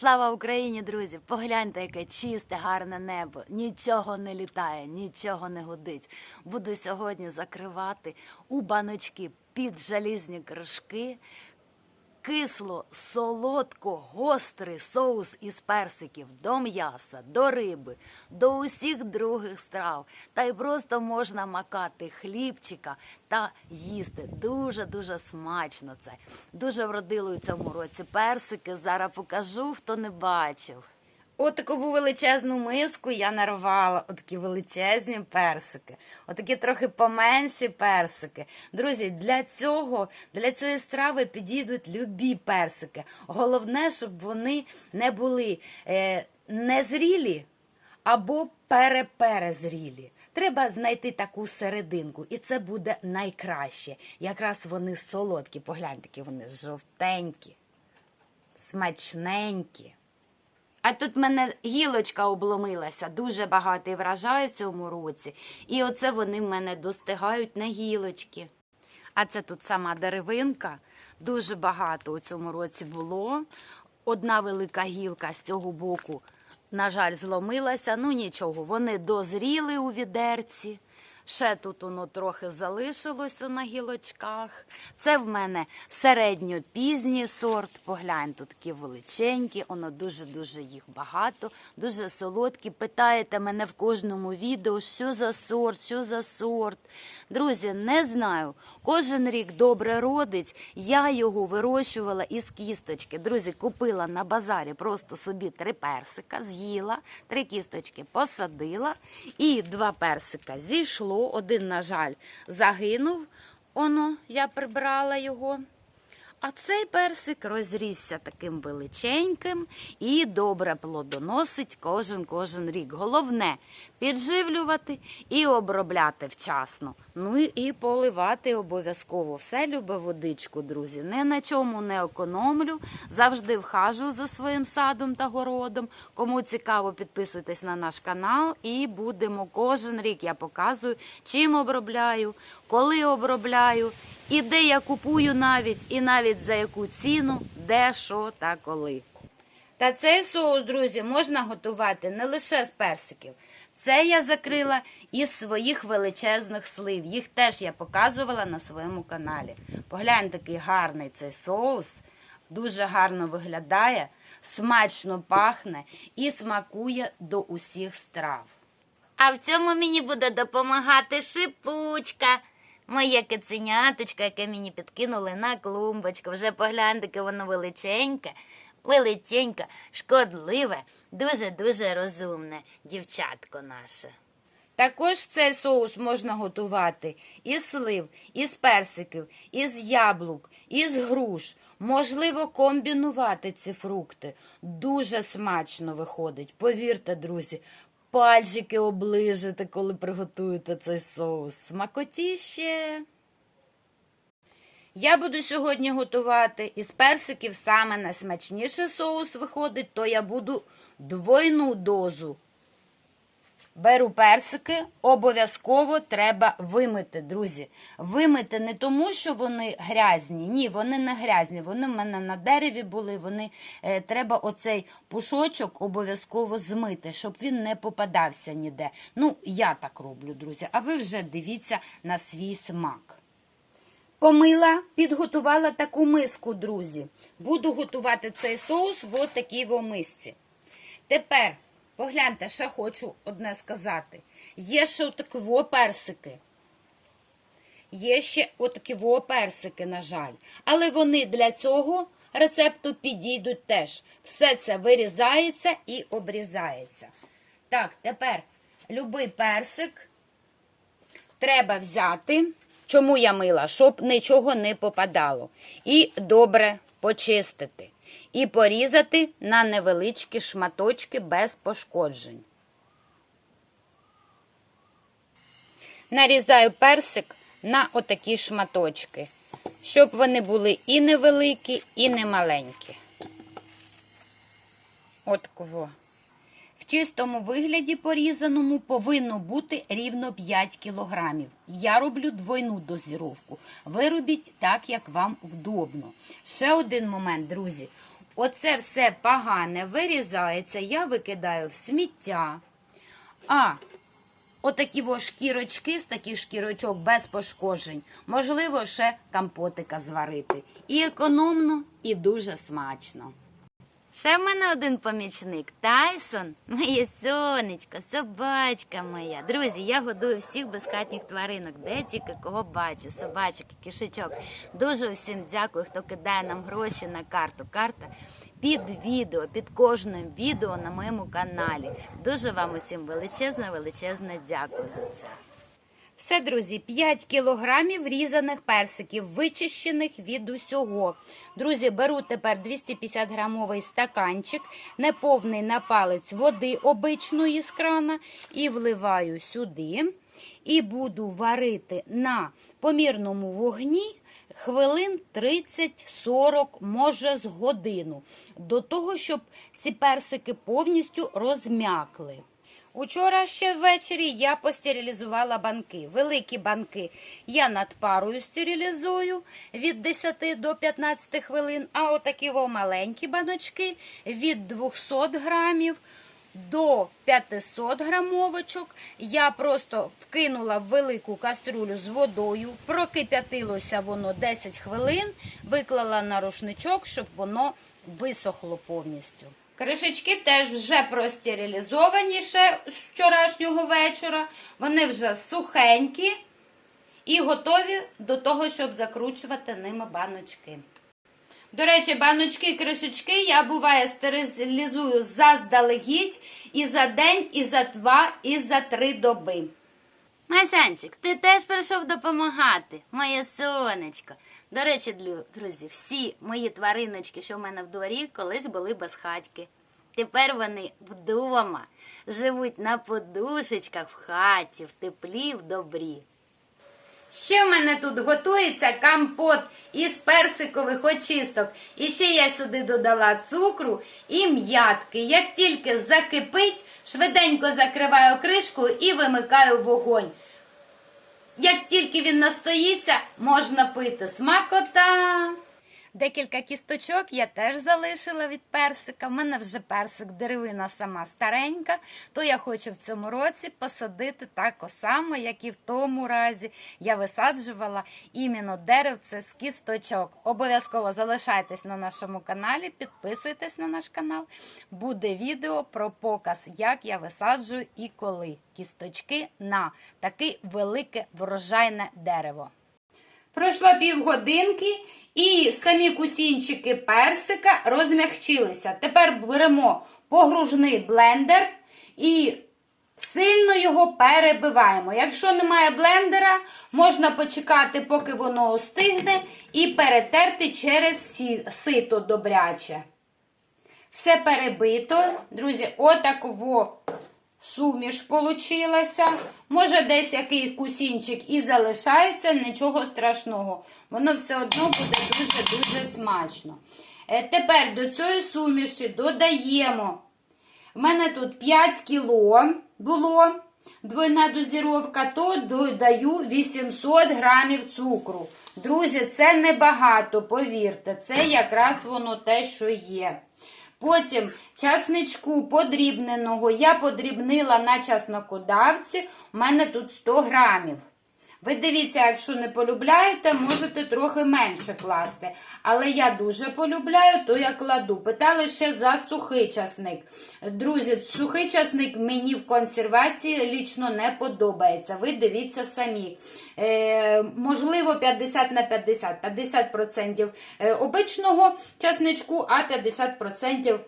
Слава Україні, друзі! Погляньте, яке чисте, гарне небо. Нічого не літає, нічого не гудить. Буду сьогодні закривати у баночки під залізні кришки кисло, солодко, гострий соус із персиків до м'яса, до риби, до усіх других страв. Та й просто можна макати хлібчика та їсти. Дуже дуже смачно це. Дуже вродили у цьому році персики. Зараз покажу, хто не бачив. Отаку величезну миску я нарвала, отакі величезні персики, отакі трохи поменші персики. Друзі, для цього, для цієї страви підійдуть любі персики. Головне, щоб вони не були е, незрілі або переперезрілі. Треба знайти таку серединку, і це буде найкраще. Якраз вони солодкі. Погляньте, які вони жовтенькі, смачненькі. А тут мене гілочка обломилася, дуже багатий врожай в цьому році. І оце вони в мене достигають на гілочки. А це тут сама деревинка. Дуже багато у цьому році було. Одна велика гілка з цього боку, на жаль, зломилася. Ну нічого, вони дозріли у відерці. Ще тут воно трохи залишилося на гілочках. Це в мене середньопізній сорт. Поглянь, тут такі величенькі, воно дуже-дуже їх багато, дуже солодкі. Питаєте мене в кожному відео, що за сорт, що за сорт. Друзі, не знаю. Кожен рік добре родить. Я його вирощувала із кісточки. Друзі, купила на базарі просто собі три персика, з'їла, три кісточки посадила, і два персика зійшло. Один, на жаль, загинув. Оно, я прибрала його. А цей персик розрісся таким величеньким і добре плодоносить кожен кожен рік. Головне підживлювати і обробляти вчасно. Ну і поливати обов'язково. Все любе водичку, друзі. Ні на чому не економлю. Завжди вхажу за своїм садом та городом. Кому цікаво, підписуйтесь на наш канал і будемо кожен рік. Я показую, чим обробляю, коли обробляю. І де я купую навіть, і навіть за яку ціну, де, що та коли. Та цей соус, друзі, можна готувати не лише з персиків. Це я закрила із своїх величезних слив. Їх теж я показувала на своєму каналі. Погляньте, який гарний цей соус, дуже гарно виглядає, смачно пахне і смакує до усіх страв. А в цьому мені буде допомагати шипучка. Моє киценяточко, яке мені підкинули на клумбочку. Вже погляньте, воно величеньке, величеньке, шкодливе, дуже-дуже розумне дівчатко наше. Також цей соус можна готувати із слив, із персиків, із яблук, із груш. Можливо комбінувати ці фрукти. Дуже смачно виходить. Повірте, друзі, пальчики оближите, коли приготуєте цей соус. Смакотіще. Я буду сьогодні готувати із персиків саме найсмачніший соус виходить, то я буду двойну дозу. Беру персики, обов'язково треба вимити, друзі. Вимити не тому, що вони грязні. Ні, вони не грязні. Вони в мене на дереві були. Вони е, треба оцей пушочок обов'язково змити, щоб він не попадався ніде. Ну, я так роблю, друзі. А ви вже дивіться на свій смак. Помила, підготувала таку миску, друзі. Буду готувати цей соус в такій мисці. Тепер, погляньте, ще хочу одне сказати. Є ще отакі персики. Є ще отакі персики, на жаль. Але вони для цього рецепту підійдуть теж. Все це вирізається і обрізається. Так, тепер любий персик треба взяти. Чому я мила? Щоб нічого не попадало. І добре почистити. І порізати на невеличкі шматочки без пошкоджень. Нарізаю персик на отакі шматочки, щоб вони були і невеликі, і не маленькі. От кого. Чистому вигляді порізаному повинно бути рівно 5 кілограмів. Я роблю двойну дозіровку. Ви робіть так, як вам вдобно. Ще один момент, друзі. оце все погане вирізається, я викидаю в сміття. А отакі во шкірочки з таких шкірочок без пошкоджень, можливо, ще компотика зварити. І економно, і дуже смачно. Ще в мене один помічник Тайсон, моє сонечко, собачка моя. Друзі, я годую всіх безхатніх тваринок, де тільки кого бачу, собачок і кишечок. Дуже всім дякую, хто кидає нам гроші на карту. Карта під відео, під кожним відео на моєму каналі. Дуже вам усім величезне, величезне дякую за це. Все, друзі, 5 кілограмів різаних персиків, вичищених від усього. Друзі, беру тепер 250 грамовий стаканчик, неповний на палець води обичної з крана і вливаю сюди. І буду варити на помірному вогні хвилин 30-40, може з годину, до того, щоб ці персики повністю розм'якли. Учора ще ввечері я постерилізувала банки. Великі банки я над парою стерилізую від 10 до 15 хвилин, а отакі маленькі баночки від 200 грамів до 500 грамовочок я просто вкинула в велику кастрюлю з водою, прокип'ятилося воно 10 хвилин, виклала на рушничок, щоб воно висохло повністю. Кришечки теж вже простерилізовані ще з вчорашнього вечора. Вони вже сухенькі і готові до того, щоб закручувати ними баночки. До речі, баночки і кришечки я буває стерилізую заздалегідь і за день, і за два, і за три доби. Масянчик, ти теж прийшов допомагати, моє сонечко. До речі, друзі, всі мої твариночки, що в мене в дворі, колись були безхатьки. Тепер вони вдома, живуть на подушечках в хаті, в теплі, в добрі. Ще в мене тут готується компот із персикових очисток. І ще я сюди додала цукру і м'ятки. Як тільки закипить, швиденько закриваю кришку і вимикаю вогонь. Як тільки він настоїться, можна пити смакота. Декілька кісточок я теж залишила від персика. У мене вже персик деревина сама старенька, то я хочу в цьому році посадити так само, як і в тому разі я висаджувала іменно деревце з кісточок. Обов'язково залишайтесь на нашому каналі, підписуйтесь на наш канал. Буде відео про показ, як я висаджую і коли кісточки на таке велике врожайне дерево. Пройшло півгодинки, і самі кусінчики персика розмягчилися. Тепер беремо погружний блендер і сильно його перебиваємо. Якщо немає блендера, можна почекати, поки воно остигне, і перетерти через сито добряче. Все перебито. Друзі, отаково суміш получилася. Може, десь який кусінчик і залишається, нічого страшного. Воно все одно буде дуже-дуже смачно. Е, Тепер до цієї суміші додаємо. У мене тут 5 кіло було двойна дозіровка, то додаю 800 грамів цукру. Друзі, це небагато, повірте, це якраз воно те, що є. Потім часничку подрібненого я подрібнила на часнокодавці, у мене тут 100 грамів. Ви дивіться, якщо не полюбляєте, можете трохи менше класти. Але я дуже полюбляю, то я кладу. Питали ще за сухий часник. Друзі, сухий часник мені в консервації лічно не подобається. Ви дивіться самі. Е, можливо, 50 на 50. 50% е, обичного часничку, а 50%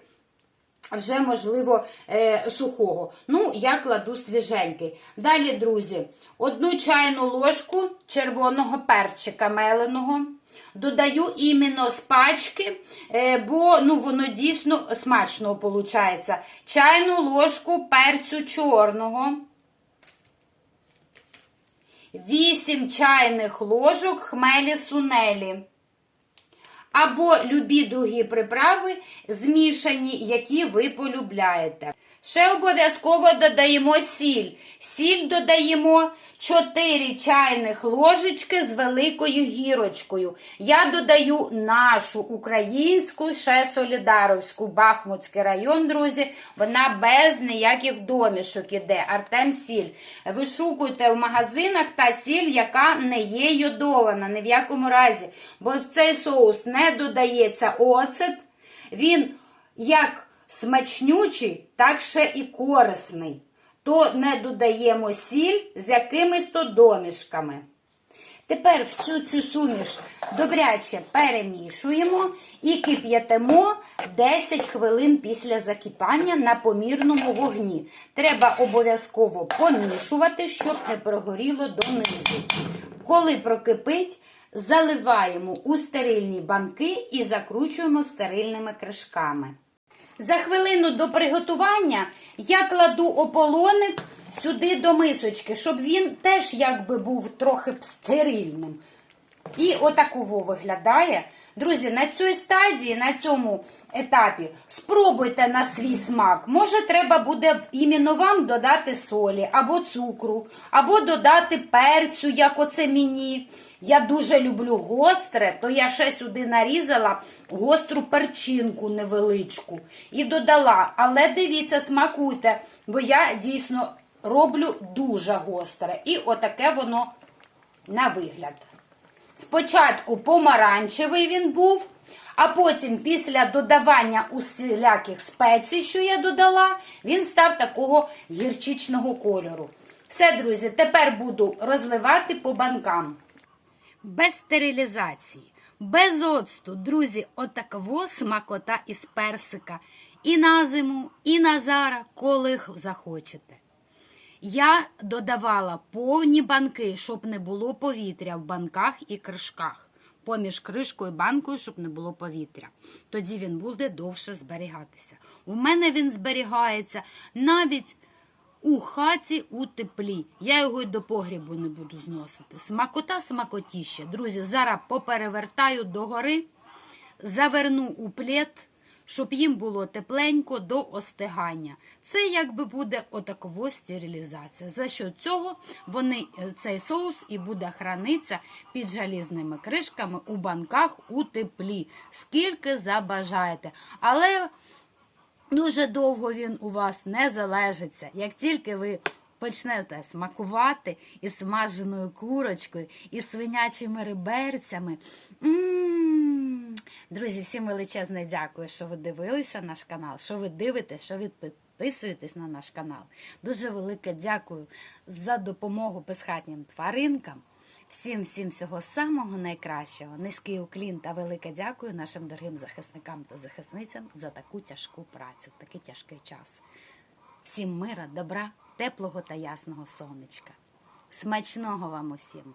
вже, можливо, е, сухого. Ну, я кладу свіженький. Далі, друзі, одну чайну ложку червоного перчика меленого. Додаю іменно з пачки, е, бо ну, воно дійсно смачно виходить. Чайну ложку перцю чорного. 8 чайних ложок хмелі сунелі або любі другі приправи, змішані, які ви полюбляєте. Ще обов'язково додаємо сіль. Сіль додаємо 4 чайних ложечки з великою гірочкою. Я додаю нашу українську, ще Солідаровську, Бахмутський район, друзі. Вона без ніяких домішок іде. Артем сіль. Вишукуйте в магазинах та сіль, яка не є йодована, ні в якому разі. Бо в цей соус не додається оцет. Він як смачнючий, так ще і корисний. То не додаємо сіль з якимись то домішками. Тепер всю цю суміш добряче перемішуємо і кип'ятимо 10 хвилин після закипання на помірному вогні. Треба обов'язково помішувати, щоб не прогоріло донизу. Коли прокипить, заливаємо у стерильні банки і закручуємо стерильними кришками. За хвилину до приготування я кладу ополоник сюди до мисочки, щоб він теж якби був трохи стерильним. І отаково виглядає. Друзі, на цій стадії, на цьому етапі спробуйте на свій смак. Може, треба буде іменно вам додати солі або цукру, або додати перцю, як оце мені. Я дуже люблю гостре, то я ще сюди нарізала гостру перчинку невеличку і додала. Але дивіться, смакуйте, бо я дійсно роблю дуже гостре. І отаке воно на вигляд. Спочатку помаранчевий він був, а потім, після додавання усіляких спецій, що я додала, він став такого гірчичного кольору. Все, друзі, тепер буду розливати по банкам. Без стерилізації, без оцту, друзі, отакого смакота із персика. І на зиму, і на зара, коли захочете. Я додавала повні банки, щоб не було повітря в банках і кришках. Поміж кришкою і банкою, щоб не було повітря. Тоді він буде довше зберігатися. У мене він зберігається навіть у хаті у теплі. Я його й до погрібу не буду зносити. Смакота смакотіще. Друзі, зараз поперевертаю догори, заверну у плед щоб їм було тепленько до остигання. Це якби буде отакова стерилізація. За що цього вони, е, цей соус і буде хранитися під жалізними кришками у банках у теплі, скільки забажаєте. Але дуже довго він у вас не залежиться. Як тільки ви почнете смакувати із смаженою курочкою, і свинячими реберцями. М-м-м. Друзі, всім величезне дякую, що ви дивилися наш канал, що ви дивитесь, що ви підписуєтесь на наш канал. Дуже велике дякую за допомогу безхатнім тваринкам. Всім всім всього самого найкращого. Низький уклін та велике дякую нашим дорогим захисникам та захисницям за таку тяжку працю, такий тяжкий час. Всім мира, добра, теплого та ясного сонечка. Смачного вам усім!